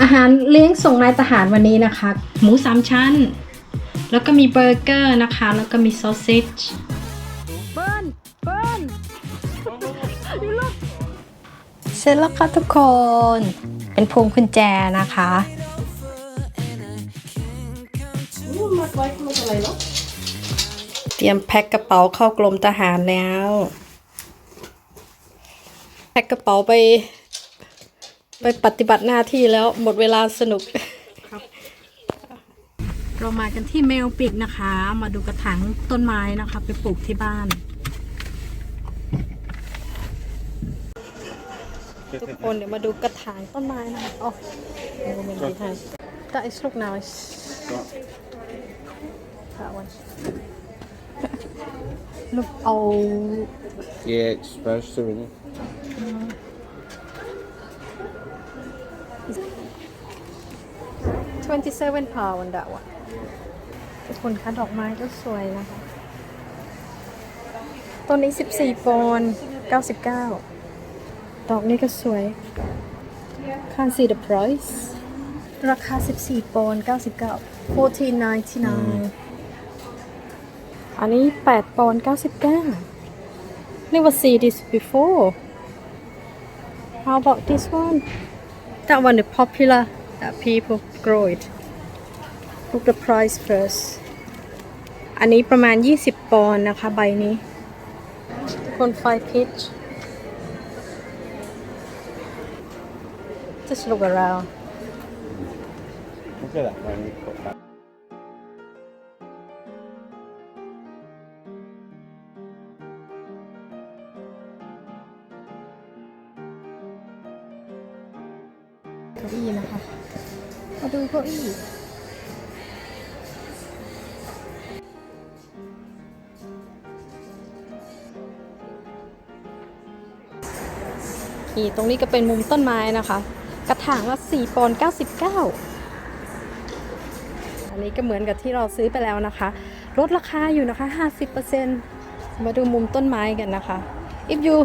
อาหารเลี้ยงส่งนายทหารวันนี้นะคะ หมูสามชั้น แล้วก็มีเบอร์เกอร์นะคะ แล้วก็มีซอสซิจเบิร์นเบิร์นเสร็จแล้วค่ะทุกคน เป็นพวงกุญแจนะคะเตรียมแพ็คกระเป๋าเข้ากรมทหารแล้ว แพ็คกระเป๋าไป ไปปฏิบัติหน้าที่แล้วหมดเวลาสนุก เรามากันที่เมลปิกนะคะ มาดูกระถางต้นไม้นะคะ ไปปลูกที่บ้านทุกคนเดี๋ยวมาดูกระถางต้นไม้นะคะอ๋อโอ้เป็นดีไทย That is look nice That one look old Yeah, it's supposed to, isn't it? 27 pound ดาวะทุกคนคะดอกไม้ก็สวยนะคะต้นนี้ 14 ปอนด์99 ดอกนี้ก็สวย Can't see the price ราคา 14 ปอนด์99 14.99 อันนี้ 8 ปอนด์99 Never see this before How about this one That one is popular that people grow it Look the price first อันนี้ประมาณ 20 ปอนด์นะคะ ใบนี้ คนไฟพิช just look around Look at that. เก้าอี้นะคะ มาดูเก้าอี้นี่ตรงนี้ก็เป็นมุมต้นไม้นะคะ กระถางละ4ปอนด์99 อันนี้ก็เหมือนกับที่เราซื้อไปแล้วนะคะ ลดราคาอยู่นะคะ 50%มาดูมุมต้นไม้กันนะคะ if you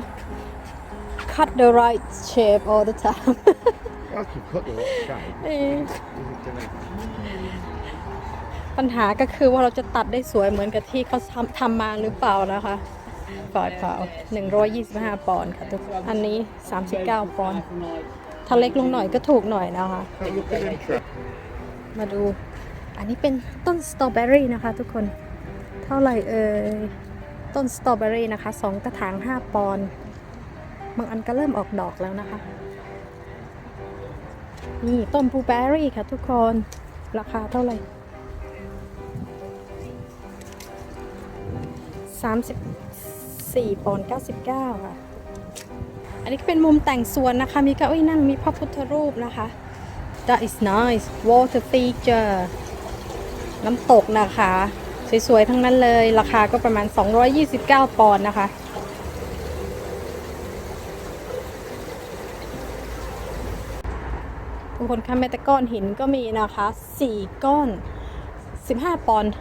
cut the right shape all the time I could cut the right shape. เอ๊ะ Isn't it? ปัญหาก็คือว่าเราจะตัดได้สวยเหมือนกับที่เขาทำทำมาหรือเปล่านะคะปอดเปล่า125 ปอนด์ค่ะทุกคนอันนี้ 39 ปอนด์ถ้าเล็กลงหน่อยก็ถูกหน่อยนะคะ That look of interest. มาดู อันนี้เป็นต้นสตรอเบอรี่นะคะทุกคน เท่าไหร่เอ่ย ต้นสตรอเบอรี่นะคะ 2 กระถาง 5 ปอนด์ บางอันก็เริ่มออกดอกแล้วนะคะ นี่ต้นบลูเบอรี่ค่ะทุกคน ราคาเท่าไหร่ 34ปอนด์99 ค่ะ อันนี้ก็เป็นมุมแต่งสวนนะคะ มีเก้าอี้นั่ง มีพระพุทธรูปนะคะ That is nice water feature น้ำตกนะคะ สวยๆ ทั้งนั้นเลย ราคาก็ประมาณ 229 ปอนด์นะคะ ทุกคนคะแม้แต่ก้อนหินก็มีนะคะ4ก้อน 15 ปอนด์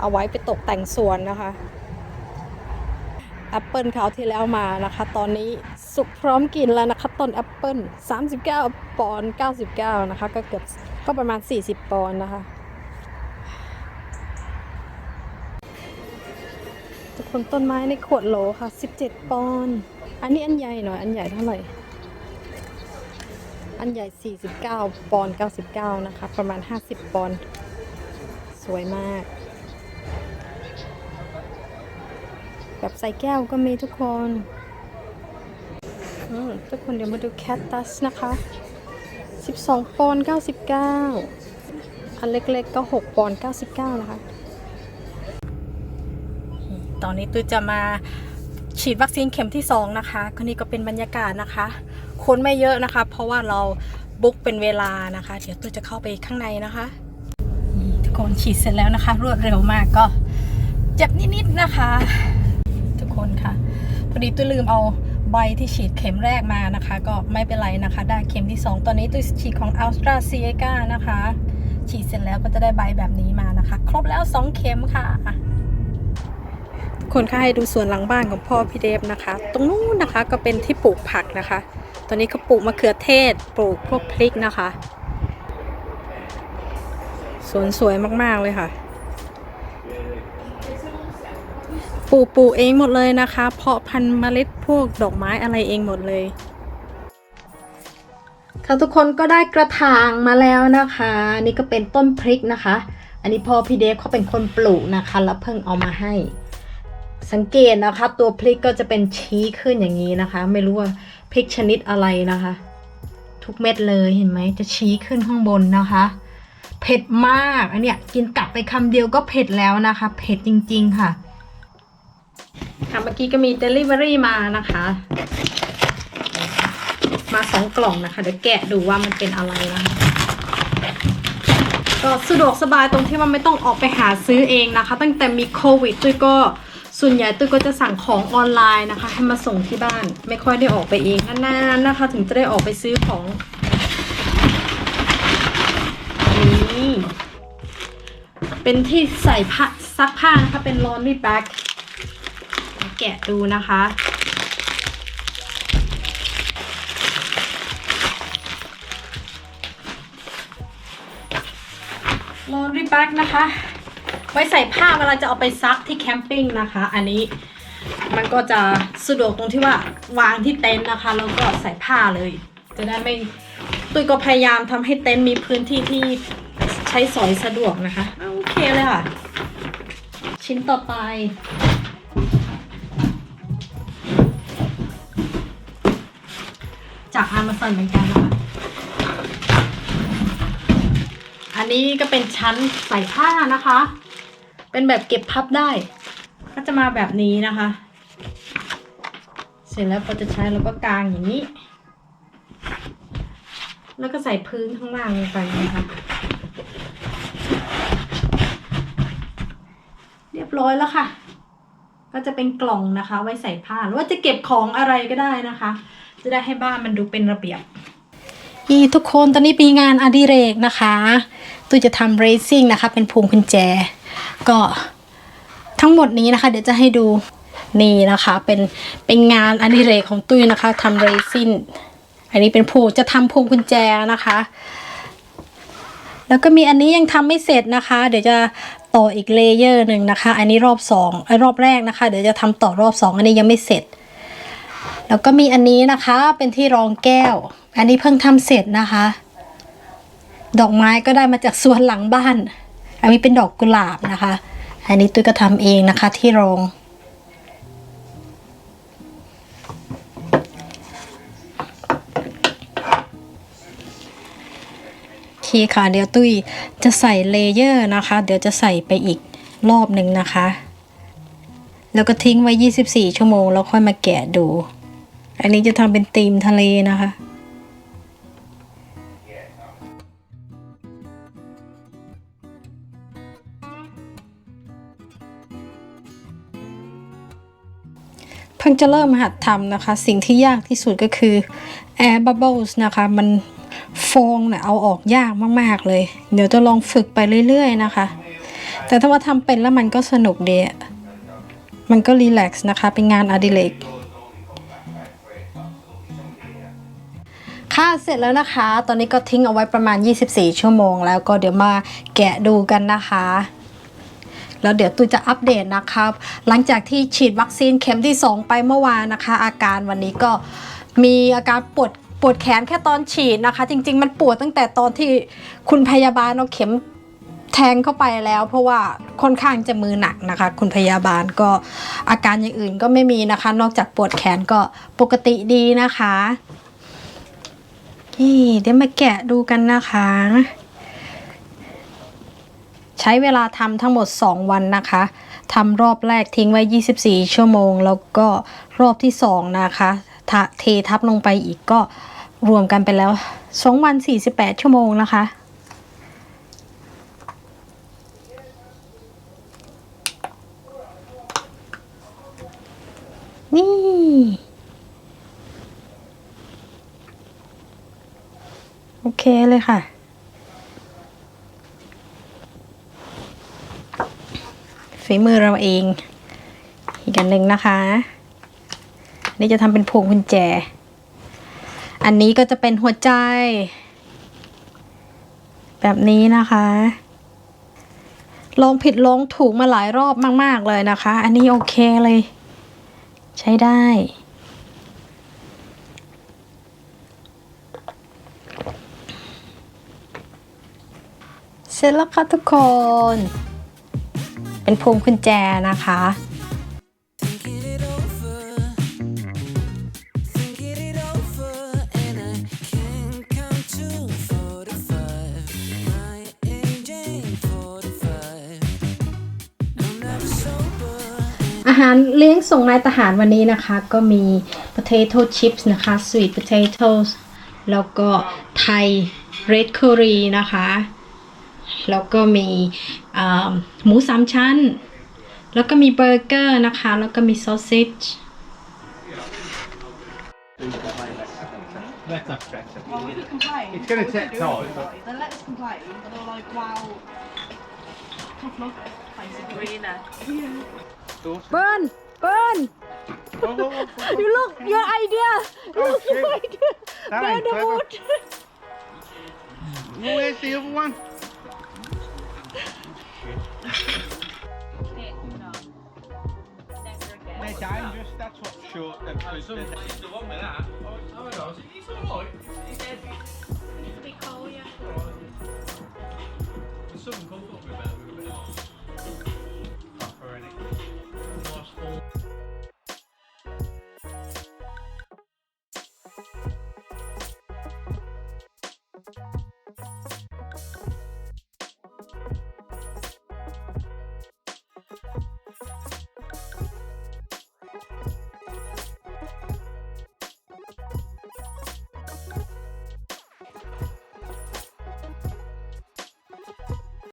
เอาไว้ไปตกแต่งสวนนะคะแอปเปิลเขาที่แล้วมานะคะ ตอนนี้สุกพร้อมกินแล้วนะคะต้นแอปเปิล39 ปอนด์99 นะคะ ก็เกือบก็ประมาณ 40 ปอนด์นะคะ ทุกคนต้นไม้ในขวดโหลค่ะ 17 ปอนด์อันนี้อันใหญ่หน่อย อันใหญ่เท่าไหร่ อันใหญ่ 49 ปอนด์99 นะคะ ประมาณ 50 ปอนด์สวยมาก แบบใส่แก้วก็มีทุกคนทุกคนเดี๋ยวมาดูแคตตัสนะคะ 12 ปอนด์99 อันเล็กๆก็ 6 ปอนด์99 นะคะ ตอนนี้ตุ้ยจะมาฉีดวัคซีนเข็มที่ 2 นะคะคนนี้ก็เป็นบรรยากาศนะคะ คนไม่เยอะนะคะ เพราะว่าเราบุ๊กเป็นเวลานะคะ เดี๋ยวตุ้ยจะเข้าไปข้างในนะคะทุกคนฉีดเสร็จแล้วนะคะ รวดเร็วมากก็เจ็บนิดๆนะคะ ทุกคนค่ะพอดีตุ้ยลืมเอาใบที่ฉีดเข็มแรกมานะคะ ก็ไม่เป็นไรนะคะ ได้เข็มที่ 2 ตอนนี้ตุ้ยฉีดของ a s t r a z เซ e c a นะคะ ฉีดเสร็จแล้วก็จะได้ใบแบบนี้มานะคะ ครบแล้ว 2 เข็มค่ะคนค่าให้ดูสวนหลังบ้านของพ่อพี่เดฟนะคะ ตรงนู้นนะคะก็เป็นที่ปลูกผักนะคะ ตอนนี้เขาปลูกมะเขือเทศ ปลูกพวกพริกนะคะสวนสวยมาก ๆ เลยค่ะ ปลูกปลูกเองหมดเลยนะคะ เพาะพันธุ์เมล็ดพวกดอกไม้อะไรเองหมดเลยค่ะทุกคนก็ได้กระถางมาแล้วนะคะ นี่ก็เป็นต้นพริกนะคะ อันนี้พ่อพี่เดฟเขาเป็นคนปลูกนะคะ แล้วเพิ่งเอามาให้ สังเกตนะคะ ตัวพริกก็จะเป็นชี้ขึ้นอย่างนี้นะคะ ไม่รู้ว่า พริกชนิดอะไรนะคะ ทุกเม็ดเลยเห็นไหมจะชี้ขึ้นข้างบนนะคะ เผ็ดมากอันเนี้ยกินกัดไปคำเดียวก็เผ็ดแล้วนะคะ เผ็ดจริง ๆ ค่ะค่ะเมื่อกี้ก็มี Delivery มานะคะ มาสองกล่องนะคะ เดี๋ยวแกะดูว่ามันเป็นอะไรนะคะก็สะดวกสบายตรงที่ว่าไม่ต้องออกไปหาซื้อเองนะคะ ตั้งแต่มีโควิดตุ้ยก็ ส่วนใหญ่ตุ้ยก็จะสั่งของออนไลน์นะคะ ให้มาส่งที่บ้าน ไม่ค่อยได้ออกไปเองนานๆนะคะ ถึงจะได้ออกไปซื้อของนี่เป็นที่ใส่ผ้าซักผ้านะคะ เป็น laundry bag แกะดูนะคะ laundry bag นะคะ ไว้ใส่ผ้าเวลาจะเอาไปซักที่แคมปิ้งนะคะ อันนี้มันก็จะสะดวกตรงที่ว่าวางที่เต็นท์นะคะแล้วก็ใส่ผ้าเลย จะได้ไม่ตุยก็พยายามทำให้เต็นท์มีพื้นที่ที่ใช้สอยสะดวกนะคะโอเคเลยค่ะ ชิ้นต่อไป จาก Amazon เหมือนกันนะคะอันนี้ก็เป็นชั้นใส่ผ้านะคะ เป็นแบบเก็บพับได้ ก็จะมาแบบนี้นะคะ เสร็จแล้วพอจะใช้เราก็กางอย่างนี้ แล้วก็ใส่พื้นข้างล่างลงไปนะคะเรียบร้อยแล้วค่ะ ก็จะเป็นกล่องนะคะ ไว้ใส่ผ้าหรือว่าจะเก็บของอะไรก็ได้นะคะ จะได้ให้บ้านมันดูเป็นระเบียบอีทุกคนตอนนี้ปีงานอดิเรกนะคะ ตุ้ยจะทำเรซิ่งนะคะ เป็นพวงกุญแจ ก็ทั้งหมดนี้นะคะ เดี๋ยวจะให้ดูนี่นะคะ เป็นเป็นงานอดิเรกของตุ้ยนะคะทำเรซิ่งอันนี้เป็นพวงจะทำพวงกุญแจนะคะ แล้วก็มีอันนี้ยังทำไม่เสร็จนะคะ เดี๋ยวจะต่ออีกเลเยอร์หนึ่งนะคะ อันนี้รอบสองไอ้รอบแรกนะคะ เดี๋ยวจะทำต่อรอบสองอันนี้ยังไม่เสร็จ แล้วก็มีอันนี้นะคะเป็นที่รองแก้ว อันนี้เพิ่งทำเสร็จนะคะ ดอกไม้ก็ได้มาจากสวนหลังบ้าน อันนี้เป็นดอกกุหลาบนะคะ อันนี้ตุ้ยก็ทำเองนะคะที่โรงโอเคค่ะเดี๋ยวตุ้ยจะใส่เลเยอร์นะคะ เดี๋ยวจะใส่ไปอีกรอบหนึ่งนะคะ แล้วก็ทิ้งไว้ 24 ชั่วโมง แล้วค่อยมาแกะดู อันนี้จะทำเป็นธีมทะเลนะคะ พิ่งจะเริ่มหัดทำนะคะ สิ่งที่ยากที่สุดก็คือ air bubbles นะคะ มันฟองเนี่ยเอาออกยากมากๆเลย เดี๋ยวจะลองฝึกไปเรื่อยๆนะคะ แต่ถ้าว่าทำเป็นแล้วมันก็สนุกดีมันก็รีแลกซ์นะคะ เป็นงานอดิเรกค่ะเสร็จแล้วนะคะ ตอนนี้ก็ทิ้งเอาไว้ประมาณ 24 ชั่วโมง แล้วก็เดี๋ยวมาแกะดูกันนะคะ แล้วเดี๋ยวตูจะอัปเดตนะครับ หลังจากที่ฉีดวัคซีนเข็มที่ 2 ไปเมื่อวานนะคะ อาการวันนี้ก็มีอาการปวดปวดแขนแค่ตอนฉีดนะคะ จริง ๆ มันปวดตั้งแต่ตอนที่คุณพยาบาลเอาเข็มแทงเข้าไปแล้ว เพราะว่าค่อนข้างจะมือหนักนะคะ คุณพยาบาลก็อาการอย่างอื่นก็ไม่มีนะคะ นอกจากปวดแขนก็ปกติดีนะคะนี่เดี๋ยวมาแกะดูกันนะคะ ใช้เวลาทำทั้งหมด 2 วันนะคะทำรอบแรกทิ้งไว้ 24 ชั่วโมง แล้วก็รอบที่ 2 นะคะทะเททับลงไปอีกก็รวมกันไปแล้ว 2 วัน 48 ชั่วโมงนะคะนี่ โอเคเลยค่ะ ฝีมือเราเอง อีกอันหนึ่งนะคะ นี่จะทำเป็นพวงกุญแจ อันนี้ก็จะเป็นหัวใจ แบบนี้นะคะลองผิดลองถูกมาหลายรอบมาก ๆ เลยนะคะ อันนี้โอเคเลย ใช้ได้ เสร็จแล้วค่ะทุกคน็นพวงกุญแจนะคะ อาหารเลี้ยงส่งนายทหารวันนี้นะคะ ก็มี potato chips นะคะ sweet potatoes แล้วก็ไทย red curry นะคะ แล้วก็มีอ่าหมูสามชั้น แล้วก็มีเบอร์เกอร์นะคะ แล้วก็มีซอสซิจ Let us stretch it. Well, we could complain. It's gonna but we take don't do time. it. Then let us complain, but they're like, wow, tough luck, basically. burn burn Whoa, whoa, whoa, whoa. you look your idea Oh, look shit. your idea That burn ain't the clever. wood Well, where's the other one? Oh, it's he's alright. He's. He's a bit cold, yeah. Something comfortable a bit